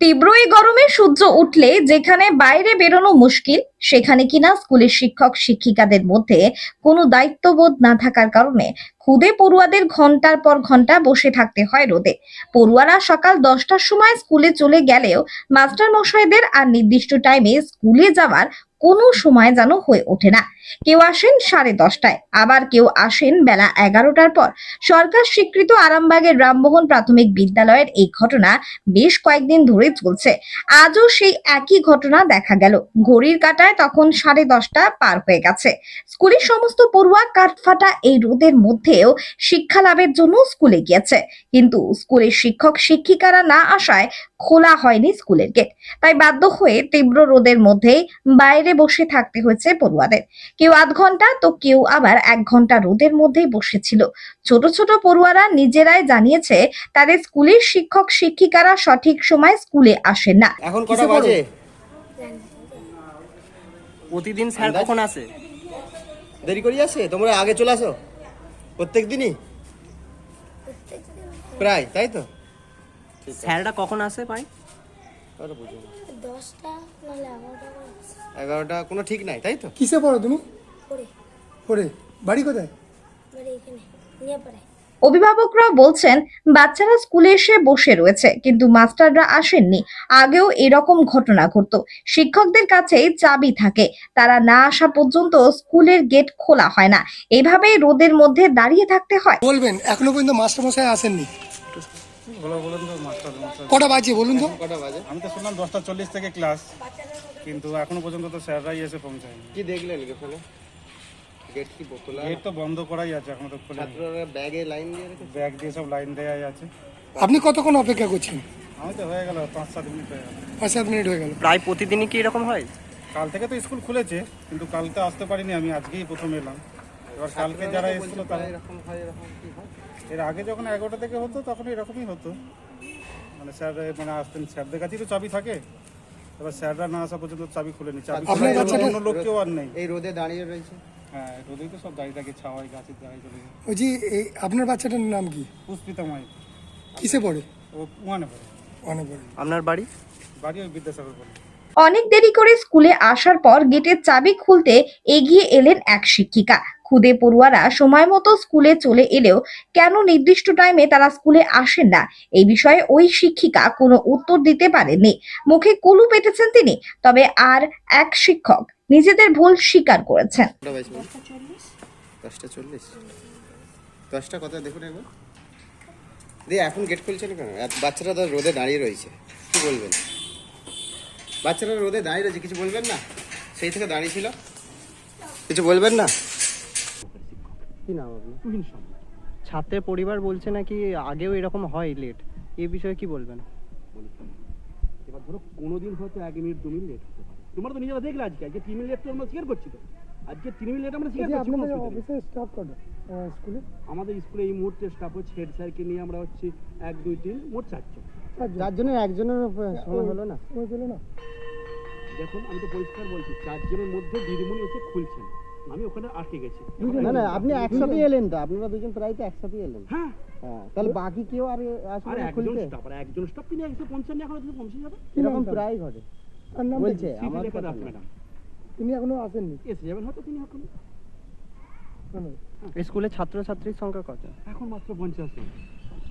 তীব্র এই গরমে সূর্য উঠলে যেখানে বাইরে বেরোনো মুশকিল, সেখানে কিনা স্কুলের শিক্ষক, শিক্ষিকাদের মধ্যে কোনো দায়িত্ববোধ না থাকার কারণে খুদে পড়ুয়াদের ঘণ্টার পর ঘণ্টা বসে থাকতে হয় রোদে। পড়ুয়ারা সকাল দশটার সময় স্কুলে চলে গেলেও মাস্টার মশাইদের আর নির্দিষ্ট টাইমে স্কুলে যাওয়ার কোনো সময় যেন হয়ে ওঠে না। কেউ আসেন সাড়ে দশটায়, আবার কেউ আসেন বেলা এগারোটার পর। সরকার স্বীকৃত আরামবাগের রামমোহন প্রাথমিক বিদ্যালয়ের এই ঘটনা বেশ কয়েকদিন ধরে চলছে। আজও সেই একই ঘটনা দেখা গেল। ঘড়ির কাঁটায় তখন সাড়ে দশটা পার হয়ে গেছে। স্কুলের সমস্ত পড়ুয়া কাঠফাটা এই রোদের মধ্যেও শিক্ষা লাভের জন্য স্কুলে গিয়েছে। কিন্তু স্কুলের শিক্ষক শিক্ষিকারা না আসায় খোলা হয়নি স্কুলের গেট। তাই বাধ্য হয়ে তীব্র রোদের মধ্যেই বাইরে বসে থাকতে হয়েছে পড়ুয়াদের। কেউ আধ ঘণ্টা তো কেউ আবার এক ঘণ্টা রোদের মধ্যেই বসেছিল। ছোট ছোট পড়ুয়ারা নিজেরাই জানিয়েছে তাদের স্কুলের শিক্ষক শিক্ষিকারা সঠিক সময় স্কুলে আসেন না। এখন কটা বাজে? প্রতিদিন স্যার কখন আসে? দেরি করে আসে? তোমরা আগে চলে আসো। প্রত্যেক দিনই? প্রায় তাই তো? স্যাররা কখন আসে পাই দশটা নাহলে এগারোটা এগারোটা কোনো ঠিক নাই তাই তো? কিসে পড়ো তুমি? পড়ে। পড়ে। বাড়ি কোথায়? এখানে নিয়ে অভিভাবকরা বলছেন বাচ্চারা স্কুলে এসে বসে রয়েছে কিন্তু মাস্টাররা আসেননি। আগেও এরকম ঘটনা ঘটতো। শিক্ষকদের কাছে চাবি থাকে। তারা না আসা পর্যন্ত স্কুলের গেট খোলা হয় না। এভাবেই রোদের মধ্যে দাঁড়িয়ে থাকতে হয়। বলবেন এখনও পর্যন্ত মাস্টার মশাই আসেননি। কটা বাজে বলুন তো? কটা বাজে? আমি তো শুনলাম দশটা চল্লিশ থেকে ক্লাস কিন্তু এখনও পর্যন্ত তো স্যাররাই এসে পৌঁছায়নি। কি দেখলেন ওখানে গেট কি খোলা গেট তো বন্ধ করাই আছে এখনও তো ছাত্ররা ব্যাগে লাইন দিয়ে রেখেছে? ব্যাগ দিয়ে সব লাইন দেওয়াই আছে। আপনি কতক্ষণ অপেক্ষা করছেন? আমি তো হয়ে গেল পাঁচ সাত মিনিট হয়ে গেল। পাঁচ সাত মিনিট হয়ে গেল। প্রায় প্রতিদিনই কি এরকম হয়? কাল থেকে তো স্কুল খুলেছে কিন্তু কালকে আসতে পারিনি আমি আজকেই প্রথম এলাম। এবার কালকে যারা এসেছিল তারা এরকম হয় এরকম কি হয়? এর আগে যখন এগারোটা থেকে হতো তখন এরকমই হতো। মানে স্যার মানে আসতেন স্যারদের কাছেই তো চাবি থাকে। এবার স্যাররা না আসা পর্যন্ত চাবি খুলেনি চাবি অন্য লোক কেউ আর নেই। এই রোদে দাঁড়িয়ে রয়েছে? হ্যাঁ রোদেই তো সব দাঁড়িয়ে থাকে ছাওয়াই গাছের দাঁড়িয়ে চলে যায়। বলছি এই আপনার বাচ্চাটার নাম কি? পুষ্পিতা মাই। কিসে পড়ে? ও ওয়ানে পড়ে। অনেক পড়ে। আপনার বাড়ি? বাড়ি ওই বিদ্যাসাগর বলে অনেক দেরি করে স্কুলে আসার পর গেটের চাবি খুলতে এগিয়ে এলেন এক শিক্ষিকা। খুদে পড়ুয়ারা সময় মতো স্কুলে চলে এলেও কেন নির্দিষ্ট টাইমে তারা স্কুলে আসেন না? এই বিষয়ে ওই শিক্ষিকা কোনো উত্তর দিতে পারেননি। মুখে কুলু পেতেছেন তিনি, তবে আর এক শিক্ষক নিজেদের ভুল স্বীকার করেছেন। এখন গেট কেন? বাচ্চারা তো রোদে দাঁড়িয়ে রয়েছে। কি বলবেন? বাচ্চারা রোদে দাঁড়িয়ে রয়েছে, কিছু বলবেন না? সেই থেকে দাঁড়িয়ে ছিল? কিছু বলবেন না? কি নাম আপনার ছাত্রের পরিবার বলছে নাকি আগেও এরকম হয় লেট এই বিষয়ে কি বলবেন? এবার ধরো কোনোদিন হয়তো এক মিনিট দু মিনিট লেট হতে পারে। তোমরা তো নিজেরা দেখলে আজকে। আজকে তিন মিনিট লেট তো আমরা স্বীকার করছি তো। আজকে তিন মিনিট লেট আমরা স্বীকার করছি অসুবিধা স্টাফ স্কুলে আমাদের স্কুলে এই মুহূর্তে স্টাফ হচ্ছে হেড স্যারকে নিয়ে আমরা হচ্ছে এক দুই তিন মোট চারজন। যার জন্য একজনের সময় হলো না? সময় পেল না। দেখুন আমি তো পরিষ্কার বলছি চারজনের মধ্যে দিদিমণি এসে খুলছেন। আমি ওখানে আটকে গেছি। না না আপনি একসাথে এলেন তো আপনারা দুজন প্রায় তো একসাথে এলেন। হ্যাঁ। হ্যাঁ তাহলে বাকি কেউ আর আর আসলে একজন স্টাফ আর একজন স্টাফ তিনি এখন তিনি পৌঁছে যাবে। এরকম প্রায় ঘটে। আর নাম বলছে আমার কথা। ম্যাডাম তিনি এখনও আসেননি? এসে যাবেন হয়তো তিনি এখন। স্কুলে ছাত্রছাত্রীর সংখ্যা কত? এখন মাত্র পঞ্চাশ জন।